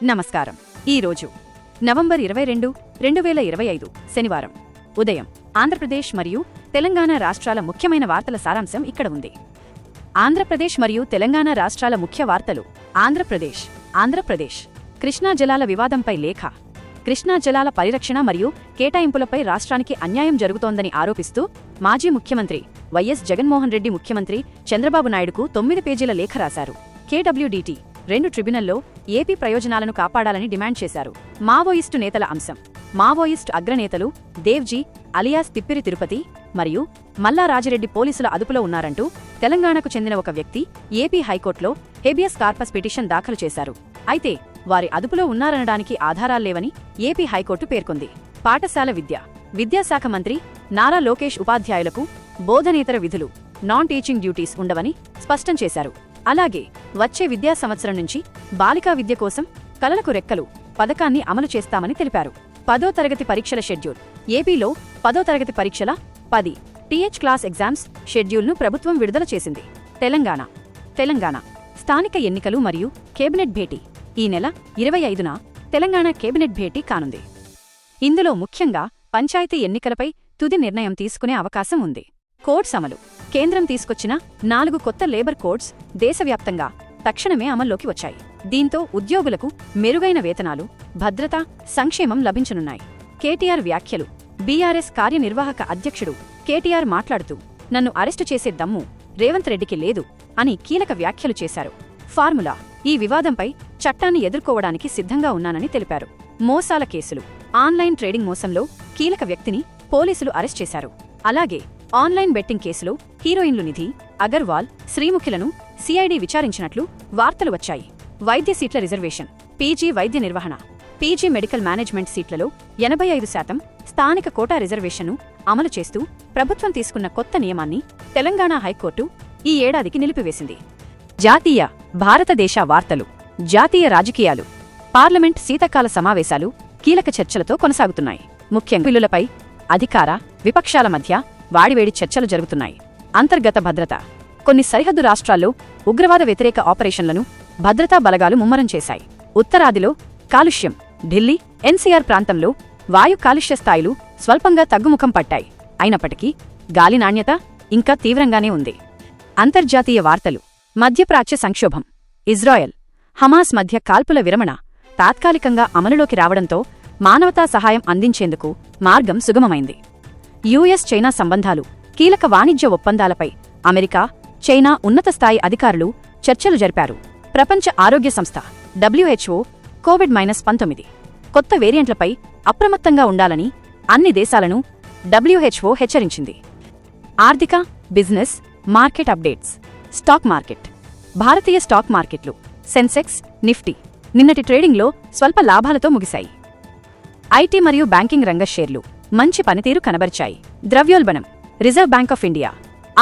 నమస్కారం. ఈరోజు నవంబర్ ఇరవై రెండు రెండు వేల ఇరవై ఐదు శనివారం. ఉదయం ఆంధ్రప్రదేశ్ మరియు తెలంగాణ రాష్ట్రాల ముఖ్యమైన వార్తల సారాంశం ఇక్కడ ఉంది. ఆంధ్రప్రదేశ్ మరియు తెలంగాణ రాష్ట్రాల ముఖ్య వార్తలు ఆంధ్రప్రదేశ్ ఆంధ్రప్రదేశ్ కృష్ణా జలాల వివాదంపై లేఖ. కృష్ణా జలాల పరిరక్షణ మరియు కేటాయింపులపై రాష్ట్రానికి అన్యాయం జరుగుతోందని ఆరోపిస్తూ మాజీ ముఖ్యమంత్రి వైఎస్ జగన్మోహన్ రెడ్డి ముఖ్యమంత్రి చంద్రబాబు నాయుడుకు తొమ్మిది పేజీల లేఖ రాశారు. కేడబ్ల్యూడీటీ రెండు ట్రిబ్యునల్లో ఏపీ ప్రయోజనాలను కాపాడాలని డిమాండ్ చేశారు. మావోయిస్టు నేతల అంశం. మావోయిస్టు అగ్రనేతలు దేవ్జీ అలియాస్ తిప్పిరి తిరుపతి మరియు మల్లారాజిరెడ్డి పోలీసుల అదుపులో ఉన్నారంటూ తెలంగాణకు చెందిన ఒక వ్యక్తి ఏపీ హైకోర్టులో హెబియస్ కార్పస్ పిటిషన్ దాఖలు చేశారు. అయితే వారి అదుపులో ఉన్నారనడానికి ఆధారాల్లేవని ఏపీ హైకోర్టు పేర్కొంది. పాఠశాల విద్య. విద్యాశాఖ మంత్రి నారా లోకేష్ ఉపాధ్యాయులకు బోధనేతర విధులు నాన్ టీచింగ్ డ్యూటీస్ ఉండవని స్పష్టం చేశారు. అలాగే వచ్చే విద్యా సంవత్సరం నుంచి బాలికా విద్య కోసం కలలకు రెక్కలు పథకాన్ని అమలు చేస్తామని తెలిపారు. పదో తరగతి పరీక్షల షెడ్యూల్. ఏపీలో పదో తరగతి పరీక్షల పది. టీహెచ్ క్లాస్ ఎగ్జామ్స్ షెడ్యూల్ను ప్రభుత్వం విడుదల చేసింది. తెలంగాణ. తెలంగాణ. స్థానిక ఎన్నికలు మరియు కేబినెట్ భేటీ. ఈ నెల ఇరవై ఐదున తెలంగాణ కేబినెట్ భేటీ కానుంది. ఇందులో ముఖ్యంగా పంచాయతీ ఎన్నికలపై తుది నిర్ణయం తీసుకునే అవకాశం ఉంది. కోడ్స్ అమలు. కేంద్రం తీసుకొచ్చిన నాలుగు కొత్త లేబర్ కోడ్స్ దేశవ్యాప్తంగా తక్షణమే అమల్లోకి వచ్చాయి. దీంతో ఉద్యోగులకు మెరుగైన వేతనాలు భద్రత సంక్షేమం లభించనున్నాయి. కేటీఆర్ వ్యాఖ్యలు బీఆర్ఎస్ కార్యనిర్వాహక అధ్యక్షుడు కేటీఆర్ మాట్లాడుతూ నన్ను అరెస్టు చేసే దమ్ము రేవంత్ రెడ్డికి లేదు అని కీలక వ్యాఖ్యలు చేశారు. ఫార్ములా ఈ వివాదంపై చట్టాన్ని ఎదుర్కోవడానికి సిద్ధంగా ఉన్నానని తెలిపారు. మోసాల కేసులు ఆన్లైన్ ట్రేడింగ్ మోసంలో కీలక వ్యక్తిని పోలీసులు అరెస్ట్ చేశారు. అలాగే ఆన్లైన్ బెట్టింగ్ కేసులో హీరోయిన్లు నిధి అగర్వాల్ శ్రీముఖిలను సిఐడి విచారించినట్లు వార్తలు వచ్చాయి. వైద్య సీట్ల రిజర్వేషన్ పీజీ వైద్య నిర్వహణ పీజీ మెడికల్ మేనేజ్మెంట్ సీట్లలో ఎనభై ఐదు శాతం స్థానిక కోటా రిజర్వేషన్ను అమలు చేస్తూ ప్రభుత్వం తీసుకున్న కొత్త నియమాన్ని తెలంగాణ హైకోర్టు ఈ ఏడాదికి నిలిపివేసింది. జాతీయ భారతదేశ వార్తలు జాతీయ రాజకీయాలు పార్లమెంట్ శీతకాల సమావేశాలు కీలక చర్చలతో కొనసాగుతున్నాయి. ముఖ్యంగా బిల్లులపై అధికార విపక్షాల మధ్య వాడివేడి చర్చలు జరుగుతున్నాయి. అంతర్గత భద్రత కొన్ని సరిహద్దు రాష్ట్రాల్లో ఉగ్రవాద వ్యతిరేక ఆపరేషన్లను భద్రతా బలగాలు ముమ్మరం చేశాయి. ఉత్తరాదిలో కాలుష్యం ఢిల్లీ ఎన్సీఆర్ ప్రాంతంలో వాయు కాలుష్య స్థాయిలు స్వల్పంగా తగ్గుముఖం పట్టాయి. అయినప్పటికీ గాలి నాణ్యత ఇంకా తీవ్రంగానే ఉంది. అంతర్జాతీయ వార్తలు. మధ్యప్రాచ్య సంక్షోభం. ఇజ్రాయెల్ హమాస్ మధ్య కాల్పుల విరమణ తాత్కాలికంగా అమలులోకి రావడంతో మానవతా సహాయం అందించేందుకు మార్గం సుగమమైంది. యుఎస్ చైనా సంబంధాలు కీలక వాణిజ్య ఒప్పందాలపై అమెరికా చైనా ఉన్నత స్థాయి అధికారులు చర్చలు జరిపారు. ప్రపంచ ఆరోగ్య సంస్థ డబ్ల్యూహెచ్ఓ కోవిడ్ మైనస్ పంతొమ్మిది. కొత్త వేరియంట్లపై అప్రమత్తంగా ఉండాలని అన్ని దేశాలను డబ్ల్యూహెచ్ఓ హెచ్చరించింది. ఆర్థిక business market updates stock market. భారతీయ స్టాక్ మార్కెట్లు సెన్సెక్స్ నిఫ్టీ నిన్నటి ట్రేడింగ్లో స్వల్ప లాభాలతో ముగిశాయి. ఐటీ మరియు బ్యాంకింగ్ రంగ షేర్లు మంచి పనితీరు కనబరిచాయి. ద్రవ్యోల్బణం Reserve Bank of India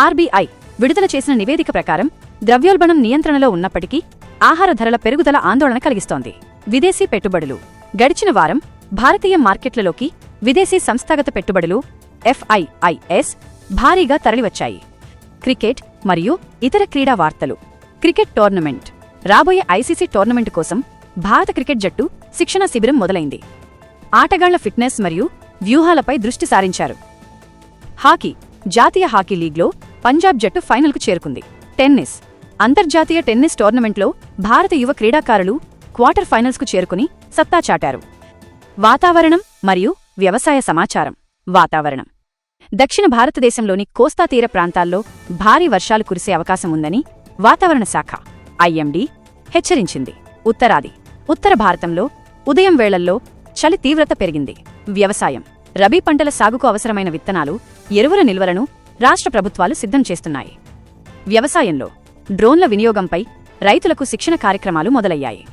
RBI విడుదల చేసిన నివేదిక ప్రకారం ద్రవ్యోల్బణం నియంత్రణలో ఉన్నప్పటికీ ఆహార ధరల పెరుగుదల ఆందోళన కలిగిస్తోంది. విదేశీ పెట్టుబడులు. గడిచిన వారం భారతీయ మార్కెట్లలోకి విదేశీ సంస్థాగత పెట్టుబడులు ఎఫ్ఐఐఎస్ భారీగా తరలివచ్చాయి. క్రికెట్ మరియు ఇతర క్రీడా వార్తలు. Cricket tournament. రాబోయే ఐసీసీ టోర్నమెంట్ కోసం భారత క్రికెట్ జట్టు శిక్షణ శిబిరం మొదలైంది. ఆటగాళ్ళ ఫిట్నెస్ మరియు వ్యూహాలపై దృష్టి సారించారు. హాకీ. జాతీయ హాకీ లీగ్లో పంజాబ్ జట్టు ఫైనల్కు చేరుకుంది. టెన్నిస్. అంతర్జాతీయ టెన్నిస్ టోర్నమెంట్లో భారత యువ క్రీడాకారులు క్వార్టర్ ఫైనల్స్కు చేరుకుని సత్తా చాటారు. వాతావరణం మరియు వ్యవసాయ సమాచారం. వాతావరణం. దక్షిణ భారతదేశంలోని కోస్తా తీర ప్రాంతాల్లో భారీ వర్షాలు కురిసే అవకాశం ఉందని వాతావరణ శాఖ ఐఎండీ హెచ్చరించింది. ఉత్తరాది. ఉత్తర భారతంలో ఉదయం వేళల్లో చలి తీవ్రత పెరిగింది. వ్యవసాయం. రబీ పంటల సాగుకు అవసరమైన విత్తనాలు ఎరువుల నిల్వలను రాష్ట్ర ప్రభుత్వాలు సిద్ధం చేస్తున్నాయి. వ్యవసాయంలో డ్రోన్ల వినియోగంపై రైతులకు శిక్షణ కార్యక్రమాలు మొదలయ్యాయి.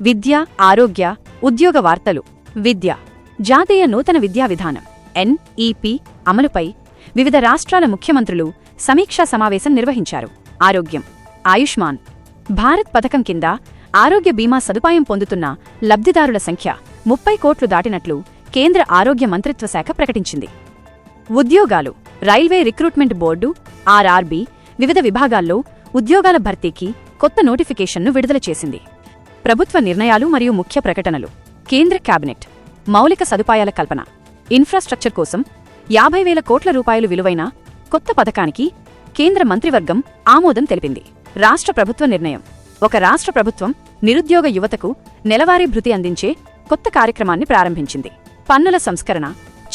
విద్య ఆరోగ్య ఉద్యోగ వార్తలు. విద్య జాతీయ నూతన విద్యా విధానం ఎన్ఈపి అమలుపై వివిధ రాష్ట్రాల ముఖ్యమంత్రులు సమీక్షా సమావేశం నిర్వహించారు. ఆరోగ్యం ఆయుష్మాన్ భారత్ పథకం కింద ఆరోగ్య బీమా సదుపాయం పొందుతున్న లబ్ధిదారుల సంఖ్య ముప్పై కోట్లు దాటినట్లు కేంద్ర ఆరోగ్య మంత్రిత్వ శాఖ ప్రకటించింది. ఉద్యోగాలు రైల్వే రిక్రూట్మెంట్ బోర్డు ఆర్ఆర్బీ వివిధ విభాగాల్లో ఉద్యోగాల భర్తీకి కొత్త నోటిఫికేషన్ను విడుదల చేసింది. ప్రభుత్వ నిర్ణయాలు మరియు ముఖ్య ప్రకటనలు. కేంద్ర కేబినెట్ మౌలిక సదుపాయాల కల్పన. ఇన్ఫ్రాస్ట్రక్చర్ కోసం యాభై వేల కోట్ల రూపాయలు విలువైన కొత్త పథకానికి కేంద్ర మంత్రివర్గం ఆమోదం తెలిపింది. రాష్ట్ర ప్రభుత్వ నిర్ణయం. ఒక రాష్ట్ర ప్రభుత్వం నిరుద్యోగ యువతకు నెలవారీ భృతి అందించే కొత్త కార్యక్రమాన్ని ప్రారంభించింది. పన్నుల సంస్కరణ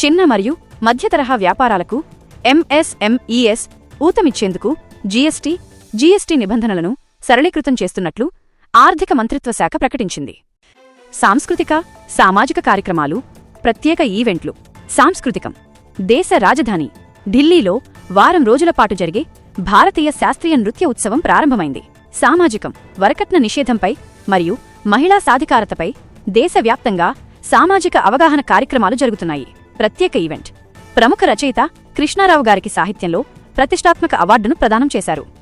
చిన్న మరియు మధ్యతరహా వ్యాపారాలకు ఎంఎస్ఎంఈఎస్ ఊతమిచ్చేందుకు జీఎస్టీ జీఎస్టీ నిబంధనలను సరళీకృతం చేస్తున్నట్లు ఆర్థిక మంత్రిత్వ శాఖ ప్రకటించింది. సాంస్కృతిక సామాజిక కార్యక్రమాలు ప్రత్యేక ఈవెంట్లు. సాంస్కృతికం. దేశ రాజధాని ఢిల్లీలో వారం రోజుల పాటు జరిగే భారతీయ శాస్త్రీయ నృత్య ఉత్సవం ప్రారంభమైంది. సామాజికం వరకట్న నిషేధంపై మరియు మహిళా సాధికారతపై దేశవ్యాప్తంగా సామాజిక అవగాహన కార్యక్రమాలు జరుగుతున్నాయి. ప్రత్యేక ఈవెంట్. ప్రముఖ రచయిత కృష్ణారావు గారికి సాహిత్యంలో ప్రతిష్టాత్మక అవార్డును ప్రదానం చేశారు.